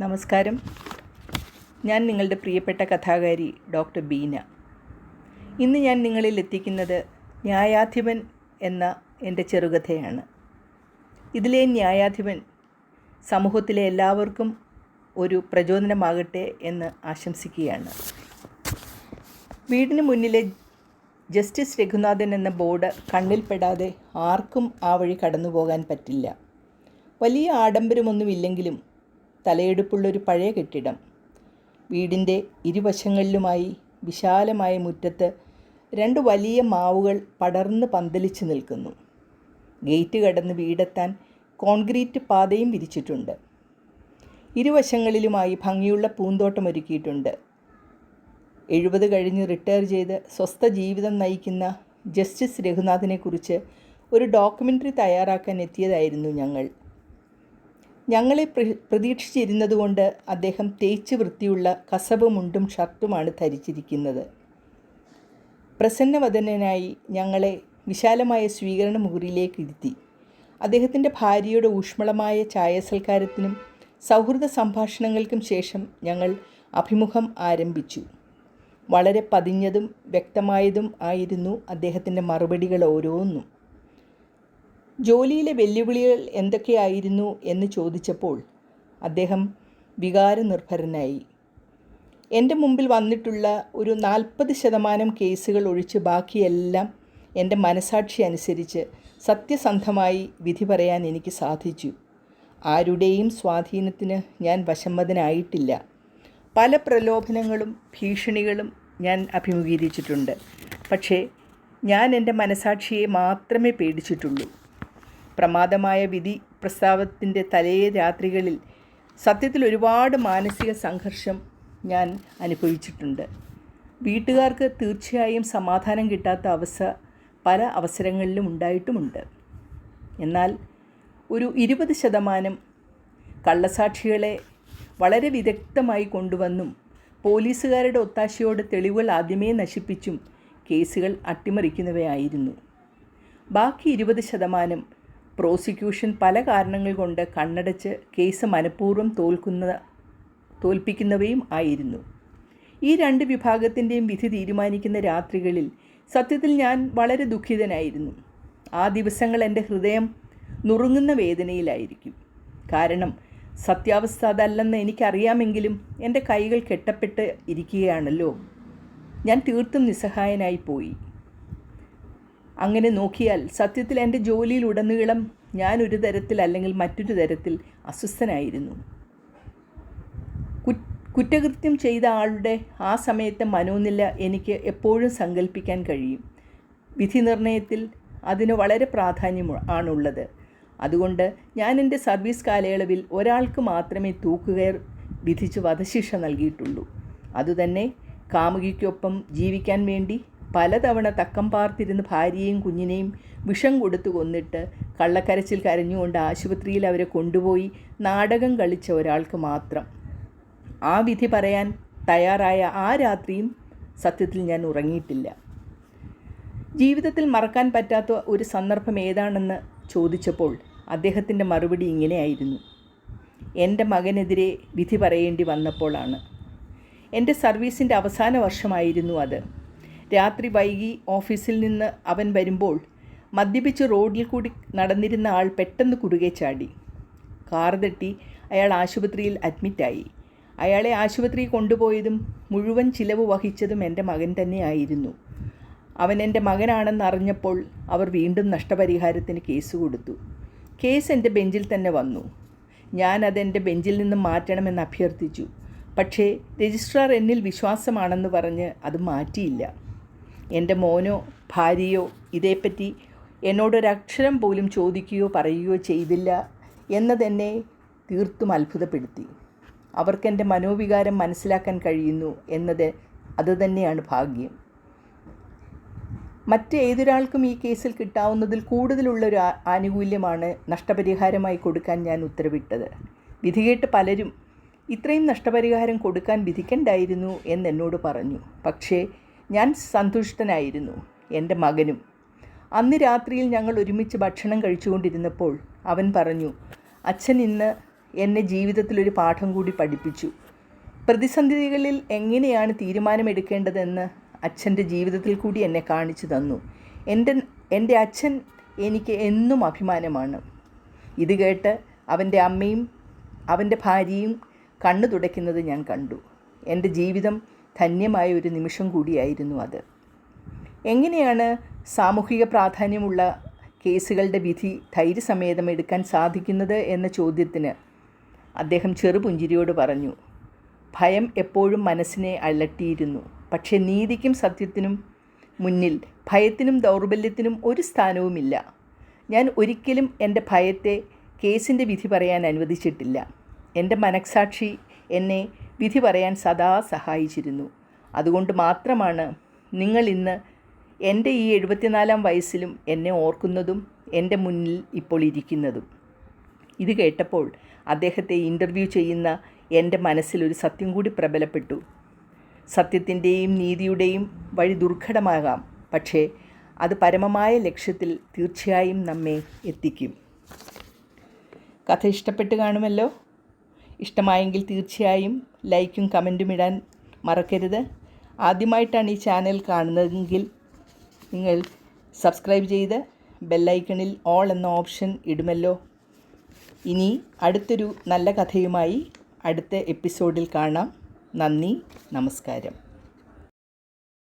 നമസ്കാരം. ഞാൻ നിങ്ങളുടെ പ്രിയപ്പെട്ട കഥാകാരി ഡോക്ടർ ബീന. ഇന്ന് ഞാൻ നിങ്ങളിൽ എത്തിക്കുന്നത് ന്യായാധിപൻ എന്ന എന്റെ ചെറുകഥയാണ്. ഇതിലെ ന്യായാധിപൻ സമൂഹത്തിലെ എല്ലാവർക്കും ഒരു പ്രചോദനമാകട്ടെ എന്ന് ആശംസിക്കുകയാണ്. വീടിന് മുന്നിലെ ജസ്റ്റിസ് രഘുനാഥൻ എന്ന ബോർഡ് കണ്ണിൽപ്പെടാതെ ആർക്കും ആ വഴി കടന്നു പോകാൻ പറ്റില്ല. വലിയ ആഡംബരമൊന്നുമില്ലെങ്കിലും തലയെടുപ്പുള്ളൊരു പഴയ കെട്ടിടം. വീടിന്റെ ഇരുവശങ്ങളിലുമായി വിശാലമായ മുറ്റത്ത് രണ്ട് വലിയ മാവുകൾ പടർന്ന് പന്തലിച്ച് നിൽക്കുന്നു. ഗേറ്റ് കടന്ന് വീടെത്താൻ കോൺക്രീറ്റ് പാതയും വിരിച്ചിട്ടുണ്ട്. ഇരുവശങ്ങളിലുമായി ഭംഗിയുള്ള പൂന്തോട്ടം ഒരുക്കിയിട്ടുണ്ട്. എഴുപത് കഴിഞ്ഞ് റിട്ടയർ ചെയ്ത് സ്വസ്ഥ ജീവിതം നയിക്കുന്ന ജസ്റ്റിസ് രഘുനാഥിനെക്കുറിച്ച് ഒരു ഡോക്യുമെന്ററി തയ്യാറാക്കാൻ എത്തിയതായിരുന്നു ഞങ്ങൾ. ഞങ്ങളെ പ്ര- പ്രതീക്ഷിച്ചിരുന്നതുകൊണ്ട് അദ്ദേഹം തേച്ച് വൃത്തിയുള്ള കസബ് മുണ്ടും ഷർട്ടുമാണ് ധരിച്ചിരിക്കുന്നത്. പ്രസന്നവദനായി ഞങ്ങളെ വിശാലമായ സ്വീകരണ മുറിയിലേക്ക് ഇരുത്തി അദ്ദേഹത്തിന്റെ ഭാര്യയുടെ ഊഷ്മളമായ ചായസൽക്കാരത്തിനും സൗഹൃദ സംഭാഷണങ്ങൾക്കും ശേഷം ഞങ്ങൾ അഭിമുഖം ആരംഭിച്ചു. വളരെ പതിഞ്ഞതും വ്യക്തമായതും ആയിരുന്നു അദ്ദേഹത്തിന്റെ മറുപടികൾ ഓരോന്നും. ജോലിയിലെ വെല്ലുവിളികൾ എന്തൊക്കെയായിരുന്നു എന്ന് ചോദിച്ചപ്പോൾ അദ്ദേഹം വികാരനിർഭരനായി. എന്റെ മുമ്പിൽ വന്നിട്ടുള്ള ഒരു നാൽപ്പത് ശതമാനം കേസുകൾ ഒഴിച്ച് ബാക്കിയെല്ലാം എന്റെ മനസാക്ഷി അനുസരിച്ച് സത്യസന്ധമായി വിധി പറയാൻ എനിക്ക് സാധിച്ചു. ആരുടെയും സ്വാധീനത്തിന് ഞാൻ വശമ്മതനായിട്ടില്ല പല പ്രലോഭനങ്ങളും ഭീഷണികളും ഞാൻ അഭിമുഖീകരിച്ചിട്ടുണ്ട്. പക്ഷേ ഞാൻ എന്റെ മനസാക്ഷിയെ മാത്രമേ പേടിച്ചിട്ടുള്ളൂ. പ്രമാദമായ വിധി പ്രസ്താവത്തിന്റെ തലേ രാത്രികളിൽ സത്യത്തിൽ ഒരുപാട് മാനസിക സംഘർഷം ഞാൻ അനുഭവിച്ചിട്ടുണ്ട്. വീട്ടുകാർക്ക് തീർച്ചയായും സമാധാനം കിട്ടാത്ത അവസ്ഥ പല അവസരങ്ങളിലും ഉണ്ടായിട്ടുമുണ്ട്. എന്നാൽ ഒരു ഇരുപത് ശതമാനം കള്ളസാക്ഷികളെ വളരെ വിദഗ്ധമായി കൊണ്ടുവന്നും പോലീസുകാരുടെ ഒത്താശയോട് തെളിവുകൾ ആദ്യമേ നശിപ്പിച്ചും കേസുകൾ അട്ടിമറിക്കുന്നവയായിരുന്നു. ബാക്കി ഇരുപത് ശതമാനം പ്രോസിക്യൂഷൻ പല കാരണങ്ങൾ കൊണ്ട് കണ്ണടച്ച് കേസ് മനഃപൂർവം തോൽക്കുന്ന തോൽപ്പിക്കുന്നവയും ആയിരുന്നു. ഈ രണ്ട് വിഭാഗത്തിന്റെയും വിധി തീരുമാനിക്കുന്ന രാത്രികളിൽ സത്യത്തിൽ ഞാൻ വളരെ ദുഃഖിതനായിരുന്നു. ആ ദിവസങ്ങൾ എന്റെ ഹൃദയം നുറുങ്ങുന്ന വേദനയിലായിരിക്കും. കാരണം സത്യാവസ്ഥ അതല്ലെന്ന് എനിക്കറിയാമെങ്കിലും എന്റെ കൈകൾ കെട്ടപ്പെട്ട് ഇരിക്കുകയാണല്ലോ. ഞാൻ തീർത്തും നിസ്സഹായനായി പോയി. അങ്ങനെ നോക്കിയാൽ സത്യത്തിൽ എന്റെ ജോലിയിലുടനീളം ഞാൻ ഒരു തരത്തിൽ അല്ലെങ്കിൽ മറ്റൊരു തരത്തിൽ അസ്വസ്ഥനായിരുന്നു. കുറ്റകൃത്യം ചെയ്ത ആളുടെ ആ സമയത്തെ മനോനില എനിക്ക് എപ്പോഴും സങ്കല്പിക്കാൻ കഴിയും. വിധി നിർണയത്തിൽ അതിന് വളരെ പ്രാധാന്യം ആണുള്ളത്. അതുകൊണ്ട് ഞാൻ എന്റെ സർവീസ് കാലയളവിൽ ഒരാൾക്ക് മാത്രമേ തൂക്കുകയർ വിധിച്ച് വധശിക്ഷ നൽകിയിട്ടുള്ളൂ. അതുതന്നെ കാമുകിക്കൊപ്പം ജീവിക്കാൻ വേണ്ടി പലതവണ തക്കം പാർത്തിരുന്ന് ഭാര്യയും കുഞ്ഞിനെയും വിഷം കൊടുത്തു കൊന്നിട്ട് കള്ളക്കരച്ചിൽ കരഞ്ഞുകൊണ്ട് ആശുപത്രിയിൽ അവരെ കൊണ്ടുപോയി നാടകം കളിച്ച ഒരാൾക്ക് മാത്രം. ആ വിധി പറയാൻ തയ്യാറായ ആ രാത്രിയും സത്യത്തിൽ ഞാൻ ഉറങ്ങിയിട്ടില്ല. ജീവിതത്തിൽ മറക്കാൻ പറ്റാത്ത ഒരു സന്ദർഭം ഏതാണെന്ന് ചോദിച്ചപ്പോൾ അദ്ദേഹത്തിന്റെ മറുപടി ഇങ്ങനെയായിരുന്നു. എന്റെ മകനെതിരെ വിധി പറയേണ്ടി വന്നപ്പോഴാണ്. എന്റെ സർവീസിന്റെ അവസാന വർഷമായിരുന്നു അത്. രാത്രി വൈകി ഓഫീസിൽ നിന്ന് അവൻ വരുമ്പോൾ മദ്യപിച്ച് റോഡിൽ കൂടി നടന്നിരുന്ന ആൾ പെട്ടെന്ന് കുറുകെ ചാടി. കാർ തട്ടി അയാൾ ആശുപത്രിയിൽ അഡ്മിറ്റായി. അയാളെ ആശുപത്രി കൊണ്ടുപോയതും മുഴുവൻ ചിലവ് വഹിച്ചതും എന്റെ മകൻ തന്നെയായിരുന്നു. അവൻ എന്റെ മകനാണെന്ന് അറിഞ്ഞപ്പോൾ അവർ വീണ്ടും നഷ്ടപരിഹാരത്തിന് കേസ് കൊടുത്തു. കേസ് എന്റെ ബെഞ്ചിൽ തന്നെ വന്നു. ഞാൻ അതെന്റെ ബെഞ്ചിൽ നിന്ന് മാറ്റണമെന്ന് അഭ്യർത്ഥിച്ചു. പക്ഷേ രജിസ്ട്രാർ എന്നിൽ വിശ്വാസമാണെന്ന് പറഞ്ഞ് അത് മാറ്റിയില്ല. എന്റെ മോനോ ഭാര്യയോ ഇതേപ്പറ്റി എന്നോടൊരക്ഷരം പോലും ചോദിക്കുകയോ പറയുകയോ ചെയ്തില്ല എന്നതെന്നെ തീർത്തും അത്ഭുതപ്പെടുത്തി. അവർക്കെന്റെ മനോവികാരം മനസ്സിലാക്കാൻ കഴിയുന്നു എന്നത് അതുതന്നെയാണ് ഭാഗ്യം. മറ്റേതൊരാൾക്കും ഈ കേസിൽ കിട്ടാവുന്നതിൽ കൂടുതലുള്ളൊരു ആനുകൂല്യമാണ് നഷ്ടപരിഹാരമായി കൊടുക്കാൻ ഞാൻ ഉത്തരവിട്ടത്. വിധികേട്ട് പലരും ഇത്രയും നഷ്ടപരിഹാരം കൊടുക്കാൻ വിധിക്കണ്ടായിരുന്നു എന്നെന്നോട് പറഞ്ഞു. പക്ഷേ ഞാൻ സന്തുഷ്ടനായിരുന്നു എന്റെ മകനും. അന്ന് രാത്രിയിൽ ഞങ്ങൾ ഒരുമിച്ച് ഭക്ഷണം കഴിച്ചുകൊണ്ടിരുന്നപ്പോൾ അവൻ പറഞ്ഞു അച്ഛൻ ഇന്ന് എന്നെ ജീവിതത്തിലൊരു പാഠം കൂടി പഠിപ്പിച്ചു. പ്രതിസന്ധികളിൽ എങ്ങനെയാണ് തീരുമാനമെടുക്കേണ്ടതെന്ന് അച്ഛന്റെ ജീവിതത്തിൽ കൂടി എന്നെ കാണിച്ചു തന്നു. എന്റെ എന്റെ അച്ഛൻ എനിക്ക് എന്നും അഭിമാനമാണ്. ഇത് കേട്ട് അവന്റെ അമ്മയും അവന്റെ ഭാര്യയും കണ്ണു തുടയ്ക്കുന്നത് ഞാൻ കണ്ടു. എന്റെ ജീവിതം ധന്യമായ ഒരു നിമിഷം കൂടിയായിരുന്നു അത്. എങ്ങനെയാണ് സാമൂഹിക പ്രാധാന്യമുള്ള കേസുകളുടെ വിധി ധൈര്യസമേതം എടുക്കാൻ സാധിക്കുന്നത് എന്ന ചോദ്യത്തിന് അദ്ദേഹം ചെറുപുഞ്ചിരിയോട് പറഞ്ഞു ഭയം എപ്പോഴും മനസ്സിനെ അലട്ടിയിരുന്നു. പക്ഷേ നീതിക്കും സത്യത്തിനും മുന്നിൽ ഭയത്തിനും ദൗർബല്യത്തിനും ഒരു സ്ഥാനവുമില്ല. ഞാൻ ഒരിക്കലും എന്റെ ഭയത്തെ കേസിന്റെ വിധി പറയാൻ അനുവദിച്ചിട്ടില്ല. എന്റെ മനഃസാക്ഷി എന്നെ വിധി പറയാൻ സദാ സഹായിച്ചിരുന്നു. അതുകൊണ്ട് മാത്രമാണ് നിങ്ങൾ ഇന്ന് എന്റെ ഈ എഴുപത്തിനാലാം വയസ്സിലും എന്നെ ഓർക്കുന്നതും എന്റെ മുന്നിൽ ഇപ്പോൾ ഇരിക്കുന്നതും. ഇത് കേട്ടപ്പോൾ അദ്ദേഹത്തെ ഇന്റർവ്യൂ ചെയ്യുന്ന എന്റെ മനസ്സിലൊരു സത്യം കൂടി പ്രബലപ്പെട്ടു. സത്യത്തിന്റെയും നീതിയുടെയും വഴി ദുർഘടമാകാം. പക്ഷേ അത് പരമമായ ലക്ഷ്യത്തിൽ തീർച്ചയായും നമ്മെ എത്തിക്കും. കഥ ഇഷ്ടപ്പെട്ട് കാണുമല്ലോ? ഇഷ്ടമായെങ്കിൽ തീർച്ചയായും ലൈക്കും കമന്റും ഇടാൻ മറക്കരുത്. ആദ്യമായിട്ടാണ് ഈ ചാനൽ കാണുന്നതെങ്കിൽ നിങ്ങൾ സബ്സ്ക്രൈബ് ചെയ്ത് ബെല്ലൈക്കണിൽ ഓൾ എന്ന ഓപ്ഷൻ ഇടുമല്ലോ. ഇനി അടുത്തൊരു നല്ല കഥയുമായി അടുത്ത എപ്പിസോഡിൽ കാണാം. നന്ദി നമസ്കാരം.